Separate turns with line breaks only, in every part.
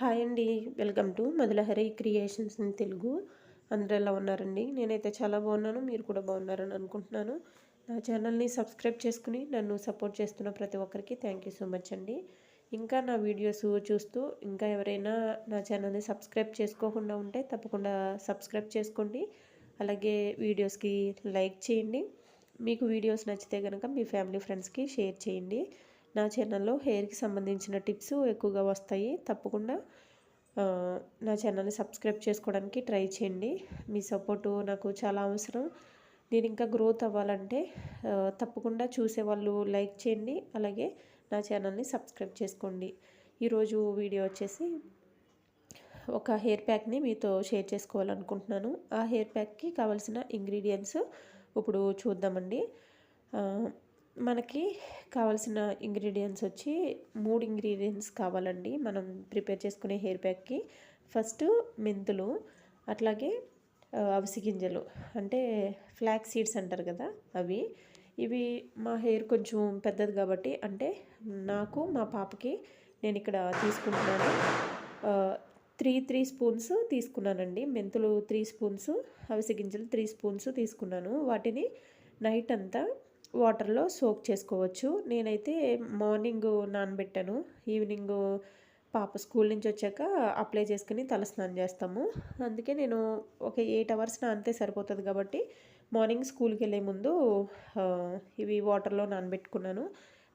Hi అండి. Welcome to Madhulahari creations in Telugu. అందరూ ఎలా ఉన్నారండి? నేనైతే చాలా బాగున్నాను. మీరు కూడా బాగున్నారని అనుకుంటున్నాను. నా ఛానల్ని సబ్స్క్రైబ్ చేసుకుని నన్ను సపోర్ట్ చేస్తున్న ప్రతి ఒక్కరికి థ్యాంక్ యూ సో మచ్ అండి. ఇంకా నా వీడియోస్ చూస్తూ ఇంకా ఎవరైనా నా ఛానల్ని సబ్స్క్రైబ్ చేసుకోకుండా ఉంటే తప్పకుండా సబ్స్క్రైబ్ చేసుకోండి. అలాగే వీడియోస్కి లైక్ చేయండి. మీకు వీడియోస్ నచ్చితే కనుక మీ ఫ్యామిలీ ఫ్రెండ్స్కి షేర్ చేయండి. నా ఛానల్లో హెయిర్కి సంబంధించిన టిప్స్ ఎక్కువగా వస్తాయి. తప్పకుండా నా ఛానల్ని సబ్స్క్రైబ్ చేసుకోవడానికి ట్రై చేయండి. మీ సపోర్టు నాకు చాలా అవసరం. నేను ఇంకా గ్రోత్ అవ్వాలంటే తప్పకుండా చూసేవాళ్ళు లైక్ చేయండి. అలాగే నా ఛానల్ని సబ్స్క్రైబ్ చేసుకోండి. ఈరోజు వీడియో వచ్చేసి ఒక హెయిర్ ప్యాక్ని మీతో షేర్ చేసుకోవాలనుకుంటున్నాను. ఆ హెయిర్ ప్యాక్కి కావాల్సిన ఇంగ్రీడియంట్స్ ఇప్పుడు చూద్దామండి. మనకి కావాల్సిన ఇంగ్రీడియంట్స్ వచ్చి మూడు ఇంగ్రీడియంట్స్ కావాలండి. మనం ప్రిపేర్ చేసుకునే హెయిర్ ప్యాక్కి ఫస్ట్ మెంతులు అట్లాగే అవిసి గింజలు. అంటే ఫ్లాక్ సీడ్స్ అంటారు కదా అవి. ఇవి మా హెయిర్ కొంచెం పెద్దది కాబట్టి అంటే నాకు మా పాపకి నేను ఇక్కడ తీసుకుంటున్నాను. త్రీ త్రీ స్పూన్స్ తీసుకున్నానండి. మెంతులు త్రీ స్పూన్స్ అవిసి గింజలు త్రీ స్పూన్స్ తీసుకున్నాను. వాటిని నైట్ అంతా వాటర్లో సోక్ చేసుకోవచ్చు. నేనైతే మార్నింగ్ నానబెట్టాను. ఈవినింగ్ పాప స్కూల్ నుంచి వచ్చాక అప్లై చేసుకుని తలస్నానం చేస్తాము. అందుకే నేను ఒక ఎయిట్ అవర్స్ నానితే సరిపోతుంది కాబట్టి మార్నింగ్ స్కూల్కి వెళ్ళే ముందు ఇవి వాటర్లో నానబెట్టుకున్నాను.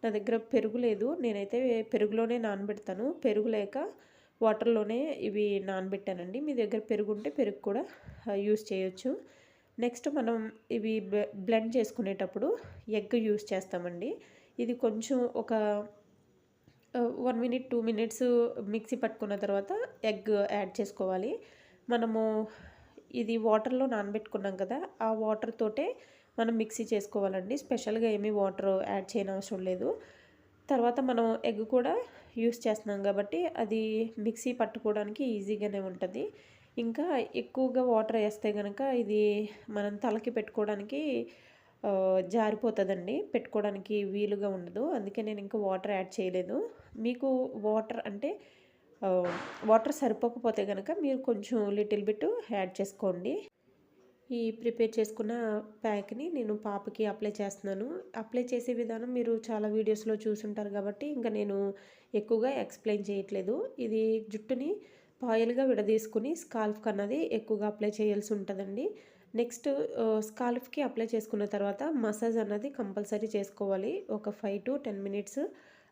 నా దగ్గర పెరుగు లేదు. నేనైతే పెరుగులోనే నానబెడతాను. పెరుగు లేక వాటర్లోనే ఇవి నానబెట్టానండి. మీ దగ్గర పెరుగు ఉంటే పెరుగు కూడా యూస్ చేయొచ్చు. నెక్స్ట్ మనం ఇవి బ్లెండ్ చేసుకునేటప్పుడు ఎగ్ యూస్ చేస్తామండి. ఇది కొంచెం ఒక one minute two minutes mixie పట్టుకున్న తర్వాత ఎగ్ యాడ్ చేసుకోవాలి. మనము ఇది వాటర్లో నానబెట్టుకున్నాం కదా ఆ వాటర్ తోటే మనం మిక్సీ చేసుకోవాలండి. స్పెషల్గా ఏమీ వాటర్ యాడ్ చేయనవసరం లేదు. తర్వాత మనం ఎగ్ కూడా యూస్ చేస్తున్నాం కాబట్టి అది మిక్సీ పట్టుకోవడానికి ఈజీగానే ఉంటుంది. ఇంకా ఎక్కువగా వాటర్ వేస్తే కనుక ఇది మనం తలకి పెట్టుకోవడానికి జారిపోతుందండి. పెట్టుకోవడానికి వీలుగా ఉండదు. అందుకే నేను ఇంకా వాటర్ యాడ్ చేయలేదు. మీకు వాటర్ అంటే వాటర్ సరిపోకపోతే కనుక మీరు కొంచెం లిటిల్ బిట్ యాడ్ చేసుకోండి. ఈ ప్రిపేర్ చేసుకున్న ప్యాక్ని నేను పాపకి అప్లై చేస్తున్నాను. అప్లై చేసే విధానం మీరు చాలా వీడియోస్లో చూసుంటారు కాబట్టి ఇంకా నేను ఎక్కువగా ఎక్స్ప్లెయిన్ చేయట్లేదు. ఇది జుట్టుని పాయిల్గా విడదీసుకుని స్కాల్ఫ్కి అన్నది ఎక్కువగా అప్లై చేయాల్సి ఉంటుందండి. నెక్స్ట్ స్కాల్ఫ్కి అప్లై చేసుకున్న తర్వాత మసాజ్ అన్నది కంపల్సరీ చేసుకోవాలి. ఒక five to ten minutes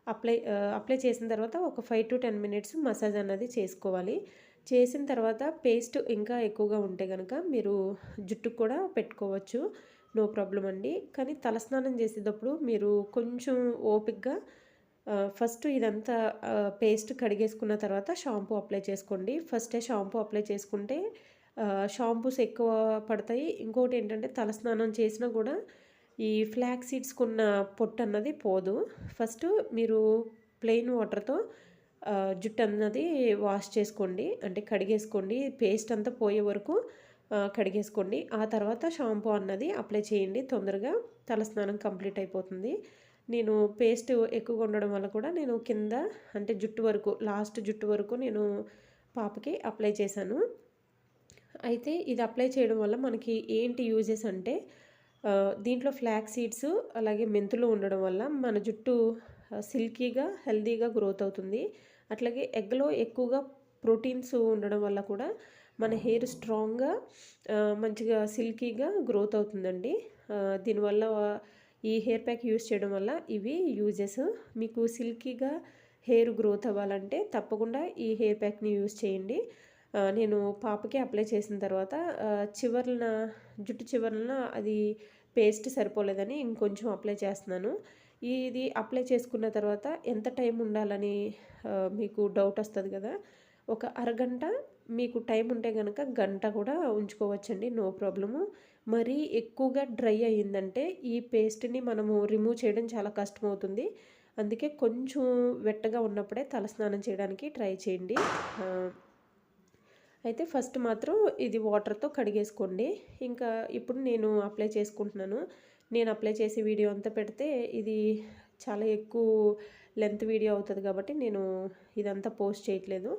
apply apply చేసిన తర్వాత ఒక five to ten minutes massage అన్నది చేసుకోవాలి. చేసిన తర్వాత పేస్ట్ ఇంకా ఎక్కువగా ఉంటే కనుక మీరు జుట్టుకు కూడా పెట్టుకోవచ్చు. నో ప్రాబ్లం అండి. కానీ తలస్నానం చేసేటప్పుడు మీరు కొంచెం ఓపిక్గా ఫస్ట్ ఇదంతా పేస్ట్ కడిగేసుకున్న తర్వాత షాంపూ అప్లై చేసుకోండి. ఫస్టే షాంపూ అప్లై చేసుకుంటే షాంపూస్ ఎక్కువ పడతాయి. ఇంకోటి ఏంటంటే తలస్నానం చేసినా కూడా ఈ ఫ్లాక్ సీడ్స్కున్న పొట్టు అన్నది పోదు. ఫస్ట్ మీరు ప్లెయిన్ వాటర్తో జుట్టు అన్నది వాష్ చేసుకోండి. అంటే కడిగేసుకోండి. పేస్ట్ అంతా పోయే వరకు కడిగేసుకోండి. ఆ తర్వాత షాంపూ అన్నది అప్లై చేయండి. తొందరగా తలస్నానం కంప్లీట్ అయిపోతుంది. నేను పేస్ట్ ఎక్కువగా ఉండడం వల్ల కూడా నేను కింద అంటే జుట్టు వరకు లాస్ట్ జుట్టు వరకు నేను పాపకి అప్లై చేశాను. అయితే ఇది అప్లై చేయడం వల్ల మనకి ఏంటి యూజెస్ అంటే దీంట్లో ఫ్లాక్ సీడ్స్ అలాగే మెంతులు ఉండడం వల్ల మన జుట్టు సిల్కీగా హెల్దీగా గ్రోత్ అవుతుంది. అట్లాగే ఎగ్లో ఎక్కువగా ప్రోటీన్స్ ఉండడం వల్ల కూడా మన హెయిర్ స్ట్రాంగ్గా మంచిగా సిల్కీగా గ్రోత్ అవుతుందండి. దీనివల్ల ఈ హెయిర్ ప్యాక్ యూస్ చేయడం వల్ల ఇవి యూజెస్ మీకు సిల్కీగా హెయిర్ గ్రోత్ అవ్వాలంటే తప్పకుండా ఈ హెయిర్ ప్యాక్ని యూస్ చేయండి. నేను పాపకి అప్లై చేసిన తర్వాత చివరిన జుట్టు చివరిన అది పేస్ట్ సరిపోలేదని ఇంకొంచెం అప్లై చేస్తున్నాను. ఇది అప్లై చేసుకున్న తర్వాత ఎంత టైం ఉండాలని మీకు డౌట్ వస్తుంది కదా ఒక అరగంట మీకు టైం ఉంటే కనుక గంట కూడా ఉంచుకోవచ్చండి నో ప్రాబ్లము మరీ ఎక్కువగా డ్రై అయ్యిందంటే ఈ పేస్ట్ని మనము రిమూవ్ చేయడం చాలా కష్టమవుతుంది. అందుకే కొంచెం వెట్టగా ఉన్నప్పుడే తలస్నానం చేయడానికి ట్రై చేయండి. అయితే ఫస్ట్ మాత్రం ఇది వాటర్తో కడిగేసుకోండి. ఇంకా ఇప్పుడు నేను అప్లై చేసుకుంటున్నాను. నేను అప్లై చేసే వీడియో అంతా పెడితే ఇది చాలా ఎక్కువ లెంత్ వీడియో అవుతుంది కాబట్టి నేను ఇదంతా పోస్ట్ చేయట్లేదు.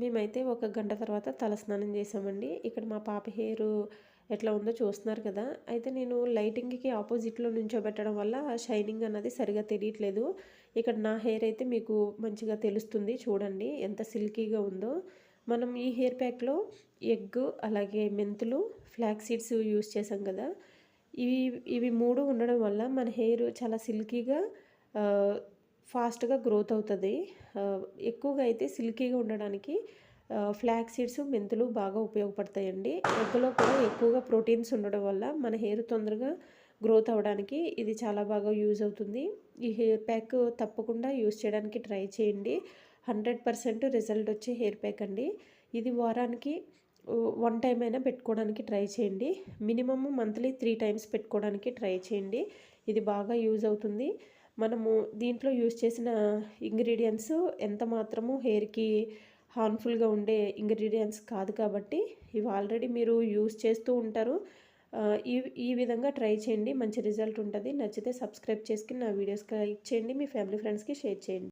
మేమైతే ఒక గంట తర్వాత తలస్నానం చేసామండి ఇక్కడ మా పాప హెయిర్ ఎట్లా ఉందో చూస్తున్నారు కదా. అయితే నేను లైటింగ్కి ఆపోజిట్లో నుంచోబెట్టడం వల్ల షైనింగ్ అన్నది సరిగా తెలియట్లేదు. ఇక్కడ నా హెయిర్ అయితే మీకు మంచిగా తెలుస్తుంది చూడండి ఎంత సిల్కీగా ఉందో. మనం ఈ హెయిర్ ప్యాక్లో ఎగ్ అలాగే మెంతులు ఫ్లాక్ సీడ్స్ యూస్ చేసాం కదా. ఇవి ఇవి మూడు ఉండడం వల్ల మన హెయిర్ చాలా సిల్కీగా ఫాస్ట్గా గ్రోత్ అవుతుంది. ఎక్కువగా అయితే సిల్కీగా ఉండడానికి ఫ్లాక్ సీడ్స్ మెంతులు బాగా ఉపయోగపడతాయండి. ఎగ్గులో కూడా ఎక్కువగా ప్రోటీన్స్ ఉండడం వల్ల మన హెయిర్ తొందరగా గ్రోత్ అవ్వడానికి ఇది చాలా బాగా యూజ్ అవుతుంది. ఈ హెయిర్ ప్యాక్ తప్పకుండా యూజ్ చేయడానికి ట్రై చేయండి. హండ్రెడ్ పర్సెంట్ రిజల్ట్ వచ్చే హెయిర్ ప్యాక్ అండి. ఇది వారానికి వన్ టైం అయినా పెట్టుకోవడానికి ట్రై చేయండి. మినిమమ్ మంత్లీ త్రీ టైమ్స్ పెట్టుకోవడానికి ట్రై చేయండి. ఇది బాగా యూజ్ అవుతుంది. మనము దీంట్లో యూజ్ చేసిన ఇంగ్రీడియంట్స్ ఎంత మాత్రము హెయిర్కి హార్మ్ఫుల్గా ఉండే ఇంగ్రీడియంట్స్ కాదు కాబట్టి ఇవి ఆల్రెడీ మీరు యూజ్ చేస్తూ ఉంటారు. ఈ ఈ విధంగా ట్రై చేయండి. మంచి రిజల్ట్ ఉంటుంది. నచ్చితే సబ్స్క్రైబ్ చేసుకుని నా వీడియోస్కి లైక్ చేయండి. మీ ఫ్యామిలీ ఫ్రెండ్స్కి షేర్ చేయండి.